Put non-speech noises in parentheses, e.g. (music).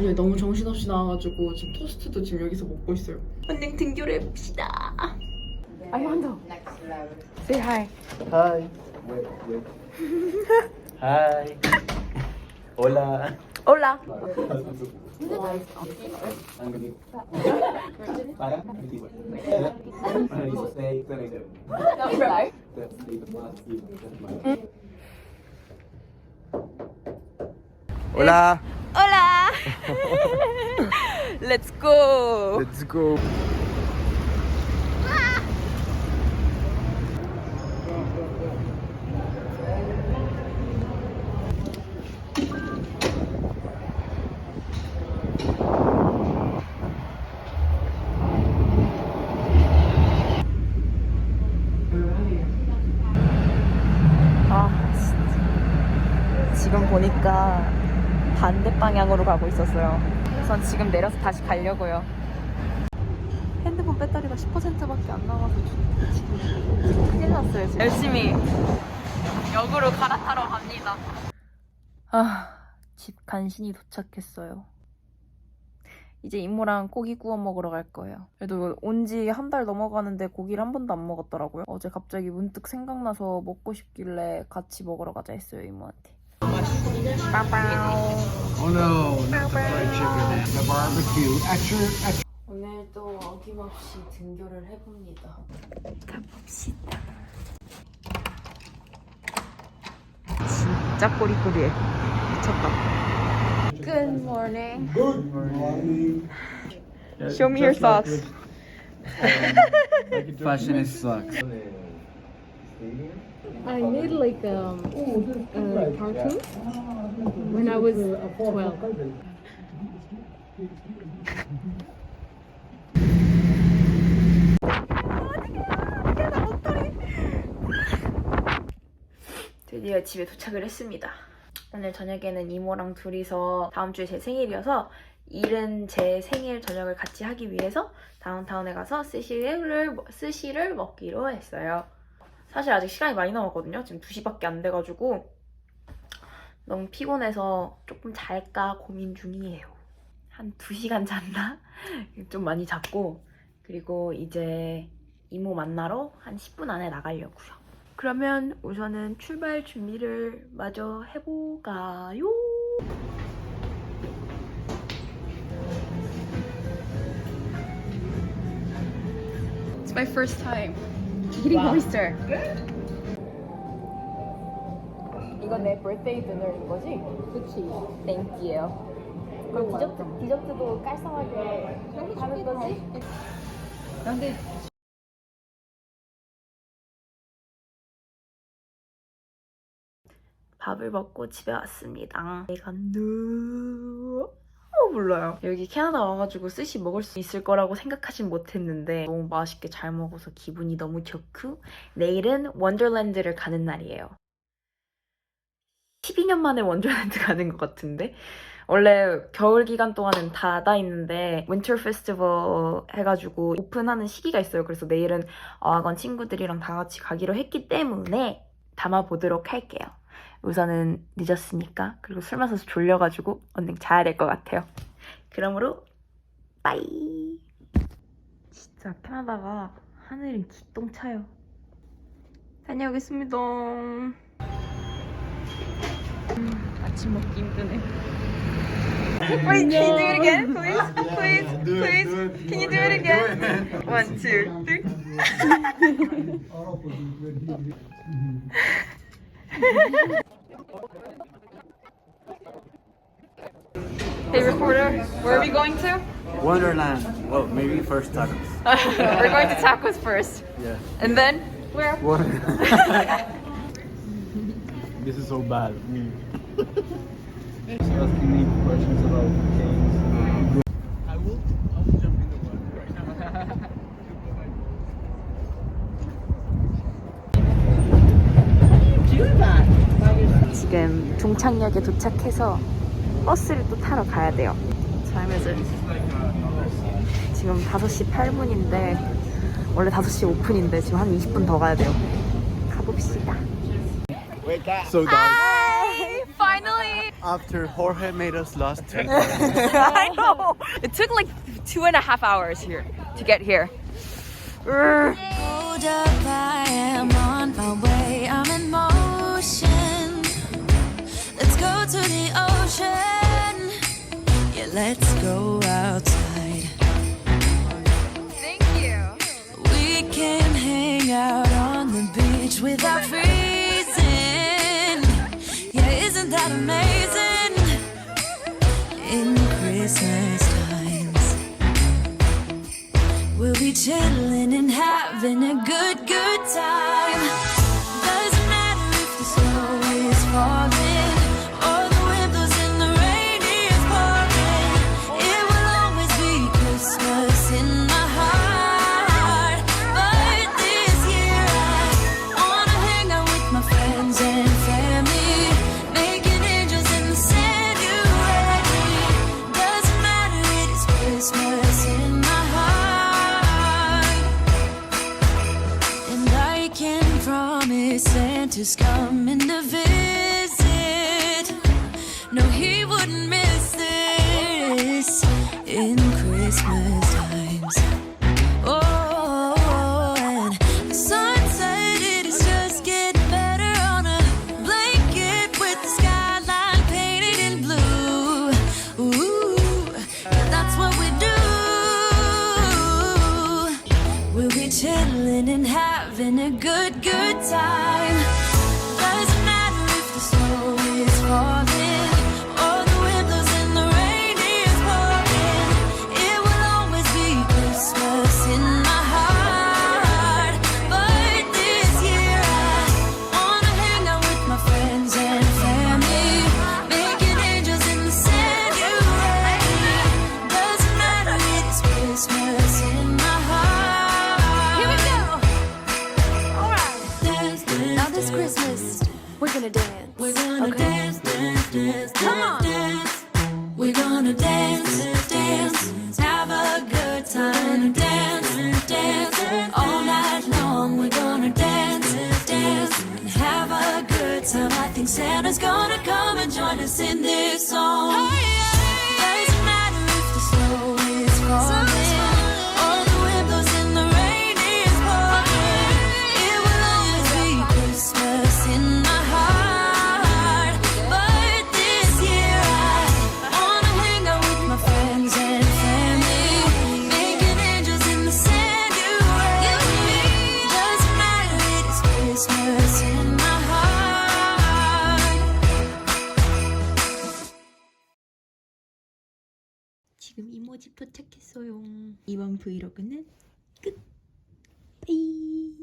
아니 너무 정신없이 나와가지고 지금 토스트도 지금 여기서 먹고 있어요. 언능 등교를 해봅시다. 아이만도. Say hi. Hi. Wait, wait. Hi. Hola. Hola. Para. Stay. Hola. Hola. Let's go. Let's go. 아 진짜. 지금 보니까 반대 방향으로 가고 있었어요. 전 지금 내려서 다시 가려고요. 핸드폰 배터리가 10%밖에 안 남아서 지금 큰일 났어요. 지금. 열심히 역으로 갈아타러 갑니다. 아, 집 간신히 도착했어요. 이제 이모랑 고기 구워 먹으러 갈 거예요. 그래도 온 지 한 달 넘어가는데 고기를 한 번도 안 먹었더라고요. 어제 갑자기 문득 생각나서 먹고 싶길래 같이 먹으러 가자 했어요, 이모한테. 빠빠우. Oh no, not the fried chicken, the barbecue. Extra, extra. 오늘도 어김없이 등교를 해봅니다. 가봅시다. 진짜 꼬리꼬리해. 미쳤다. Good morning. Good morning. Show me your socks. Fashionist sucks. I made like um, uh, cartoons when I was 12. 드디어 집에 도착을 했습니다. 오늘 저녁에는 이모랑 둘이서 다음 주에 제 생일이어서 일은 제 생일 저녁을 같이 하기 위해서 다운타운에 가서 스시를 스시를 먹기로 했어요. 사실 아직 시간이 많이 남았거든요. 지금 2시밖에 안 돼가지고 너무 피곤해서 조금 잘까 고민 중이에요. 한 2시간 잤나? (laughs) 좀 많이 잤고 그리고 이제 이모 만나러 한 10분 안에 나가려고요. 그러면 우선은 출발 준비를 마저 해보가요. It's my first time eating oyster. 이건 내 birthday dinner인 거지? 그치. Thank you. 그럼 디저트, 디저트도 깔쌈하게 하는 거지? 근데 밥을 먹고 집에 왔습니다. 내가 너무 몰라요. 여기 캐나다 와가지고 스시 먹을 수 있을 거라고 생각하진 못했는데 너무 맛있게 잘 먹어서 기분이 너무 좋고 내일은 원더랜드를 가는 날이에요. 12년 만에 원더랜드 (laughs) 가는 것 같은데 원래 겨울 기간 동안은 닫아 있는데 윈터 페스티벌 해가지고 오픈하는 시기가 있어요. 그래서 내일은 어학원 친구들이랑 다 같이 가기로 했기 때문에 담아보도록 할게요. 우선은 늦었으니까 그리고 술 마셔서 졸려가지고 언능 자야 될 것 같아요. 그러므로 빠이. 진짜 캐나다가 하늘이 기똥차요. 다녀오겠습니다. 음, 아침 먹기 힘드네. Wait, can you do it again, please? Please, please. Can you do it again? One, two, three. (laughs) (laughs) Hey, reporter, where are we going to? Wonderland. Well, maybe first tacos. (laughs) We're going to tacos first. Yeah. And then where? (laughs) this is so bad. Me. (laughs) She's asking me questions about 인천역에 도착해서 버스를 또 타러 가야 돼요. 자면서 지금 5시 8분인데 원래 5시 오픈인데 지금 한 20분 더 가야 돼요. 가봅시다. So guys, finally after Jorge made us last two I know. It took like two and a half hours here to get here. Hold up, I am We'll be chilling and having a good, good time. Santa's coming to visit. No, he wouldn't miss this in Christmas times. chilling and having a good, good time. Doesn't matter if the snow is falling. Santa's gonna come and join us in this song. Hey! 지금 이모집 도착했어요. 이번 브이로그는 끝! 빠이!